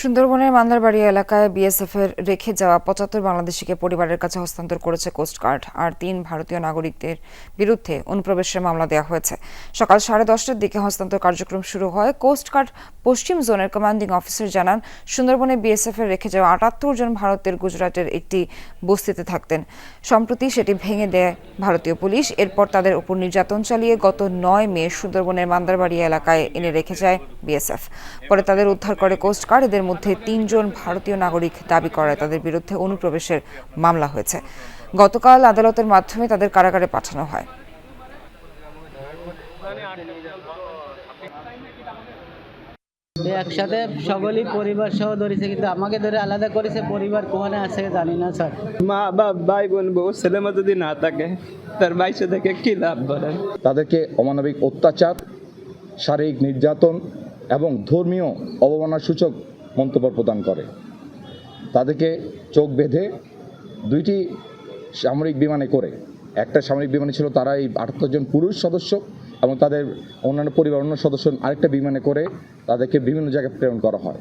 সুন্দরবনের মান্দারবাড়ি এলাকায় বিএসএফ এর রেখে যাওয়া পঁচাত্তর বাংলাদেশিকে পরিবারের কাছে হস্তান্তর করেছে কোস্টগার্ড আর তিন ভারতীয় নাগরিকদের বিরুদ্ধে অনুপ্রবেশের মামলা দেওয়া হয়েছে। সকাল সাড়ে দশটার দিকে হস্তান্তর কার্যক্রম শুরু হয়। কোস্টগার্ড পশ্চিম জোনের কমান্ডিং অফিসার জানান, সুন্দরবনে বিএসএফ এর রেখে যাওয়া আটাত্তর জন ভারতের গুজরাটের একটি বস্তিতে থাকতেন। সম্প্রতি সেটি ভেঙে দেয় ভারতীয় পুলিশ। এরপর তাদের উপর নির্যাতন চালিয়ে গত নয় মে সুন্দরবনের মান্দারবাড়ি এলাকায় এনে রেখে যায় বিএসএফ। পরে তাদের উদ্ধার করে কোস্টগার্ড এদের মধ্যে তিনজন ভারতীয় নাগরিক দাবি করায় তাদের বিরুদ্ধে অনুপ্রবেশের মামলা হয়েছে। গতকাল আদালতের মাধ্যমে তাদের কারাগারে পাঠানো হয়। একসাথে সকলেই পরিবার সহ ধরেছে কিন্তু আমাকে ধরে আলাদা করেছে পরিবার কোনে আছে জানি না স্যার। মা বা ভাই বোন বউ ছেলে মা যদি না থাকে তার বাইশে থেকে কি লাভ বলেন? তাদেরকে অমানবিক অত্যাচার শারীরিক নির্যাতন এবং ধর্মীয় অবমাননার সূচক মন্তব্য প্রদান করে। তাদেরকে চোখ বেঁধে দুইটি সামরিক বিমানে করে। একটা সামরিক বিমানে ছিল তারা এই আটাত্তর জন পুরুষ সদস্য এবং তাদের অন্যান্য পরিবার অন্য সদস্য আরেকটা বিমানে করে তাদেরকে বিভিন্ন জায়গায় প্রেরণ করা হয়।